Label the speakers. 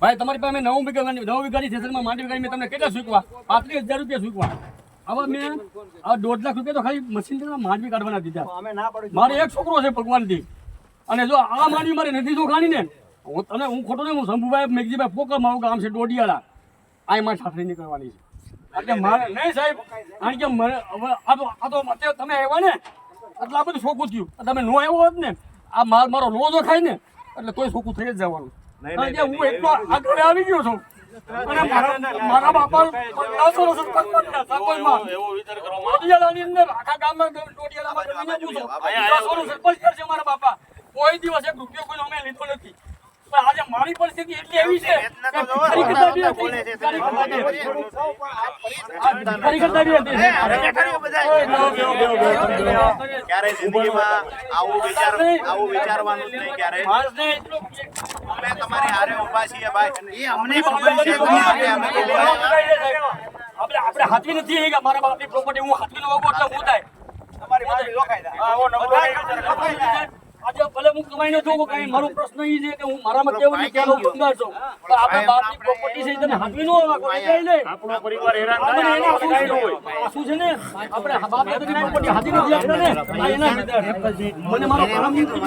Speaker 1: ભાઈ તમારી પાસે નવ વીઘા નવ વીઘાની સેશનમાં માંડી કરી મેં તમને કેટલા સૂકવા? પાંત્રીસ હજાર રૂપિયા સૂકવા. હવે મેં આ દોઢ લાખ રૂપિયા તો ખાલી મશીન માંડવી કાઢવાના દીધા. મારે એક છોકરો છે ભગવાનથી. અને જો આ માંડવી મારે નથી જોખાણી ને હું તને હું ખોટો નહીં હું શંભુભાઈ મેઘજીભાઈ પોકર મારું ગામ છે ડોડિયાળા. આ મારી સાથે નીકળવાની છે. એટલે મારે નહીં સાહેબ. કારણ કે મને હવે આ તો આ તો અત્યારે તમે આવ્યા ને એટલે આ બધું શોખું થયું. તમે નો આવ્યો હોત ને આ માલ મારો રોજો ખાય ને એટલે તોય શોખું થઈ જ જવાનું. કારણ કે હું એટલો આગળ આવી ગયો છું. અને મારા મારા બાપા વર્ષ પચપનના સરપંચમાં. અંદર આખા ગામમાં ટોટિયાળામાં જમીને પૂછો વર્ષ સરપંચ કરશે મારા બાપા. કોઈ દિવસ એક રૂપિયો કોઈ અમે લીધો નથી. પણ પરિસ્થિતિ એટલી એવી છે.
Speaker 2: ક્યારે જિંદગીમાં આવું વિચાર આવું વિચારવાનું નહીં ક્યારે અમે તમારી હારે ઊભા છીએ ભાઈ. એ અમને
Speaker 1: ખબર
Speaker 2: છે.
Speaker 1: આપણે આપણે હાથવી નથી કે મારા બાપની પ્રોપર્ટી હું હાથવી લઉં એટલે હું થાય. હા, આવો નબળો નહીં. આજે ભલે હું કમાઈને જોઉં કઈ મારો પ્રશ્ન ઈ છે કે હું મારામાં કેવું નહીં કેનો ગુનેગાર છું તો આપણા બાપની પ્રોપર્ટી છે તમે હાથવી નો કોઈ જાય લે આપણો પરિવાર હેરાન થાય એને શું છે? હોય શું છે ને? આપણે બાપ દાદાની પ્રોપર્ટી હાથી નથી આપણે ને. આ એના મને મારો પરમ નથી